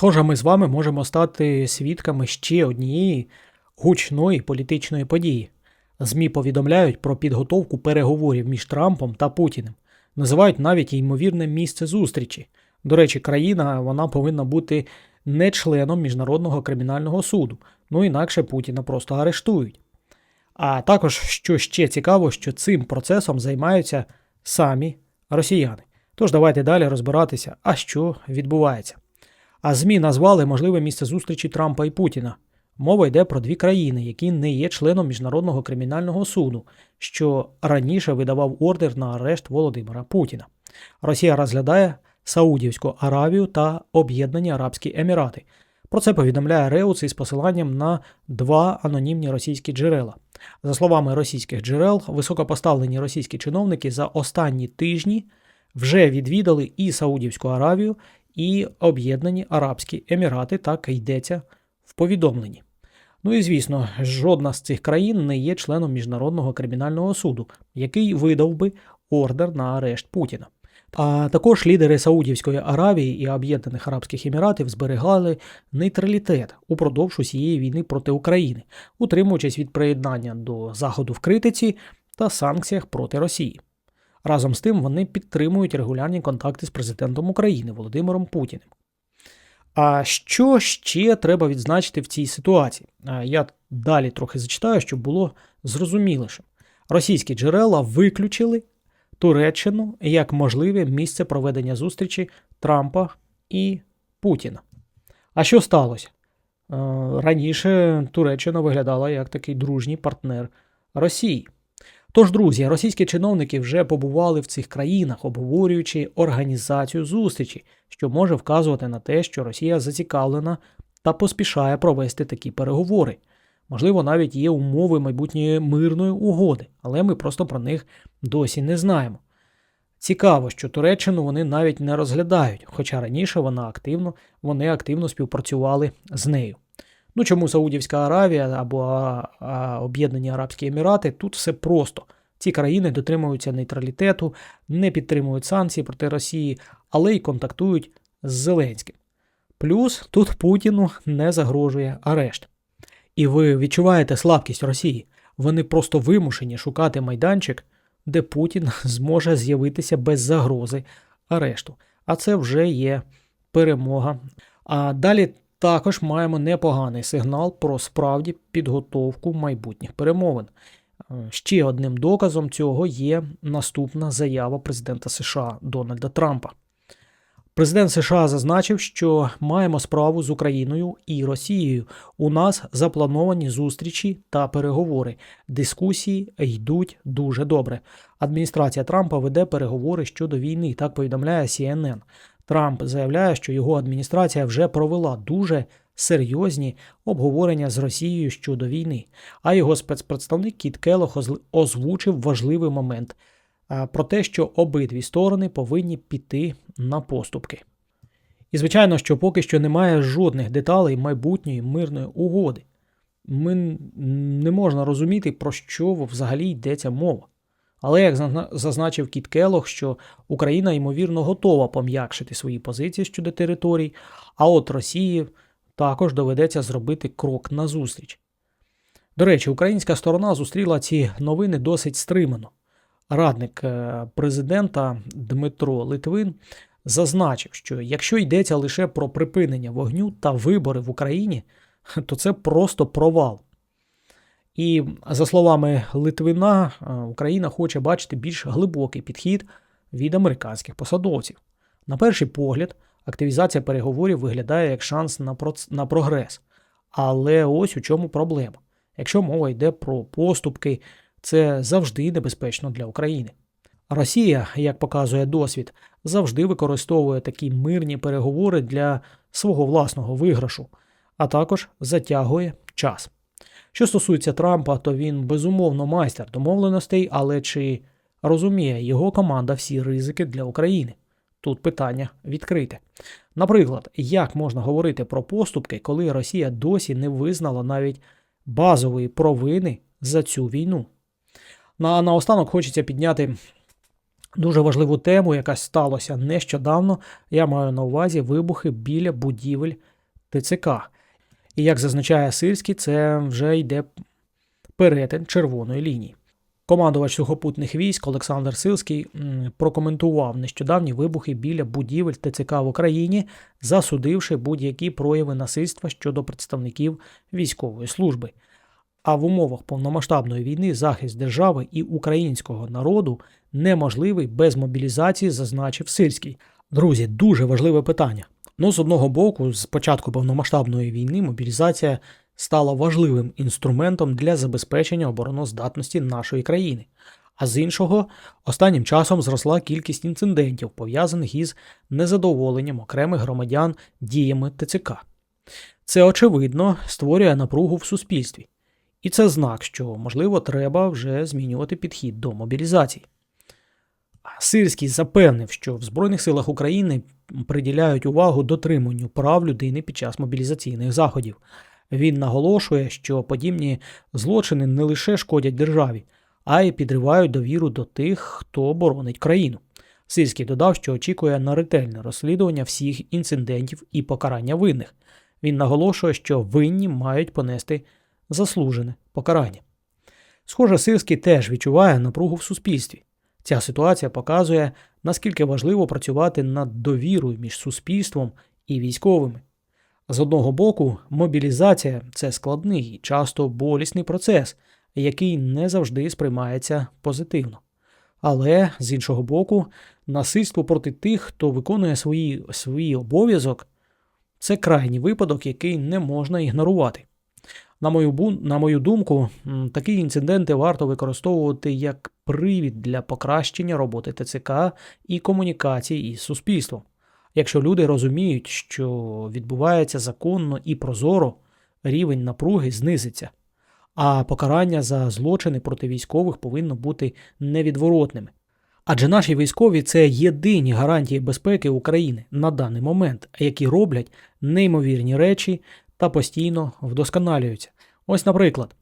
Схоже, ми з вами можемо стати свідками ще однієї гучної політичної події. ЗМІ повідомляють про підготовку переговорів між Трампом та Путіним. Називають навіть ймовірне місце зустрічі. До речі, країна вона повинна бути не членом Міжнародного кримінального суду, ну інакше Путіна просто арештують. А також, що ще цікаво, що цим процесом займаються самі росіяни. Тож давайте далі розбиратися, а що відбувається. А ЗМІ назвали можливе місце зустрічі Трампа і Путіна. Мова йде про дві країни, які не є членом Міжнародного кримінального суду, що раніше видавав ордер на арешт Володимира Путіна. Росія розглядає Саудівську Аравію та Об'єднані Арабські Емірати. Про це повідомляє Реуц із посиланням на два анонімні російські джерела. За словами російських джерел, високопоставлені російські чиновники за останні тижні вже відвідали і Саудівську Аравію, і Об'єднані Арабські Емірати, так йдеться в повідомленні. Ну і звісно, жодна з цих країн не є членом Міжнародного кримінального суду, який видав би ордер на арешт Путіна. А також лідери Саудівської Аравії і Об'єднаних Арабських Еміратів зберігали нейтралітет упродовж усієї війни проти України, утримуючись від приєднання до заходу в критиці та санкціях проти Росії. Разом з тим вони підтримують регулярні контакти з президентом України Володимиром Путіним. А що ще треба відзначити в цій ситуації? Я далі трохи зачитаю, щоб було зрозуміліше. Російські джерела виключили Туреччину як можливе місце проведення зустрічі Трампа і Путіна. А що сталося? Раніше Туреччина виглядала як такий дружній партнер Росії. Тож, друзі, російські чиновники вже побували в цих країнах, обговорюючи організацію зустрічі, що може вказувати на те, що Росія зацікавлена та поспішає провести такі переговори. Можливо, навіть є умови майбутньої мирної угоди, але ми просто про них досі не знаємо. Цікаво, що Туреччину вони навіть не розглядають, хоча раніше вона активно, вони активно співпрацювали з нею. Ну чому Саудівська Аравія або Об'єднані Арабські Емірати? Тут все просто. Ці країни дотримуються нейтралітету, не підтримують санкції проти Росії, але й контактують з Зеленським. Плюс тут Путіну не загрожує арешт. І ви відчуваєте слабкість Росії. Вони просто вимушені шукати майданчик, де Путін зможе з'явитися без загрози арешту. А це вже є перемога. А далі також маємо непоганий сигнал про справді підготовку майбутніх перемовин. Е, ще одним доказом цього є наступна заява президента США Дональда Трампа. Президент США зазначив, що маємо справу з Україною і Росією. У нас заплановані зустрічі та переговори. Дискусії йдуть дуже добре. Адміністрація Трампа веде переговори щодо війни. Так повідомляє CNN. Трамп заявляє, що його адміністрація вже провела дуже серйозні обговорення з Росією щодо війни. А його спецпредставник Кіт Келох озвучив важливий момент про те, що обидві сторони повинні піти на поступки. І, звичайно, що поки що немає жодних деталей майбутньої мирної угоди. Ми не можна розуміти, про що взагалі йдеться мова. Але як зазначив Кіт Келох, що Україна ймовірно готова пом'якшити свої позиції щодо територій, а от Росії також доведеться зробити крок назустріч. До речі, українська сторона зустріла ці новини досить стримано. Радник е, президента Дмитро Литвин зазначив, що якщо йдеться лише про припинення вогню та вибори в Україні, то це просто провал. І за словами Литвина, е, Україна хоче бачити більш глибокий підхід від американських посадовців. На перший погляд, активізація переговорів виглядає як шанс на, на прогрес. Але ось у чому проблема. Якщо мова йде про поступки, це завжди небезпечно для України. Росія, як показує досвід, завжди використовує такі мирні переговори для свого власного виграшу, а також затягує час. Що стосується Трампа, то він безумовно майстер домовленостей, але чи розуміє його команда всі ризики для України? Тут питання відкрите. Наприклад, як можна говорити про поступки, коли Росія досі не визнала навіть базової провини за цю війну? На наостанок хочеться підняти дуже важливу тему, яка сталося нещодавно. Я маю на увазі вибухи біля будівель ТЦК. І як зазначає Сирський, це вже йде перетин червоної лінії. Командувач сухопутних військ Олександр Силський м, прокоментував нещодавні вибухи біля будівель ТЦК в Україні, засудивши будь-які прояви насильства щодо представників військової служби. А в умовах повномасштабної війни захист держави і українського народу неможливий без мобілізації, зазначив Сирський. Друзі, дуже важливе питання. Ну, з одного боку, з початку повномасштабної війни мобілізація стала важливим інструментом для забезпечення обороноздатності нашої країни. А з іншого, останнім часом зросла кількість інцидентів, пов'язаних із незадоволенням окремих громадян діями ТЦК. Це очевидно створює напругу в суспільстві. І це знак, що, можливо, треба вже змінювати підхід до мобілізації. Сирський запевнив, що в Збройних силах України приділяють увагу дотриманню прав людини під час мобілізаційних заходів. Він наголошує, що подібні злочини не лише шкодять державі, а й підривають довіру до тих, хто боронить країну. Сирський додав, що очікує на ретельне розслідування всіх інцидентів і покарання винних. Він наголошує, що винні мають понести заслужене покарання. Схоже, Сирський теж відчуває напругу в суспільстві. Ця ситуація показує, наскільки важливо працювати над довірою між суспільством і військовими. З одного боку, мобілізація це складний і часто болісний процес, який не завжди сприймається позитивно. Але з іншого боку, насильство проти тих, хто виконує свої, свій обов'язок, це крайній випадок, який не можна ігнорувати. На мою, на мою думку, такі інциденти варто використовувати як привід для покращення роботи ТЦК і комунікації із суспільством. Якщо люди розуміють, що відбувається законно і прозоро, рівень напруги знизиться, а покарання за злочини проти військових повинно бути невідворотними. Адже наші військові це єдині гарантії безпеки України на даний момент, які роблять неймовірні речі та постійно вдосконалюються. Ось, наприклад,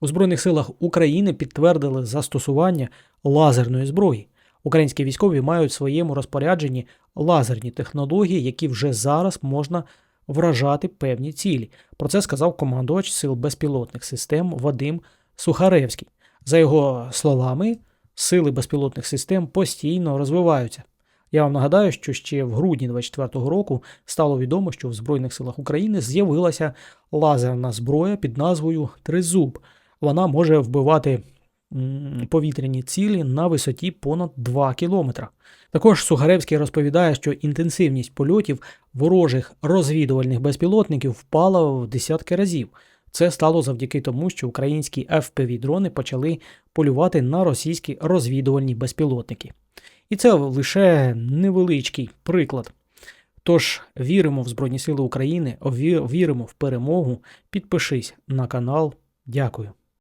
у Збройних силах України підтвердили застосування лазерної зброї. Українські військові мають в своєму розпорядженні лазерні технології, які вже зараз можна вражати певні цілі. Про це сказав командувач сил безпілотних систем Вадим Сухаревський. За його словами, сили безпілотних систем постійно розвиваються. Я вам нагадаю, що ще в грудні 2024 року стало відомо, що в Збройних силах України з'явилася лазерна зброя під назвою Тризуб. Вона може вбивати повітряні цілі на висоті понад 2 кілометра. Також Сухаревський розповідає, що інтенсивність польотів ворожих розвідувальних безпілотників впала в десятки разів. Це стало завдяки тому, що українські FPV-дрони почали полювати на російські розвідувальні безпілотники. І це лише невеличкий приклад. Тож віримо в Збройні Сили України, віримо в перемогу. Підпишись на канал. Дякую.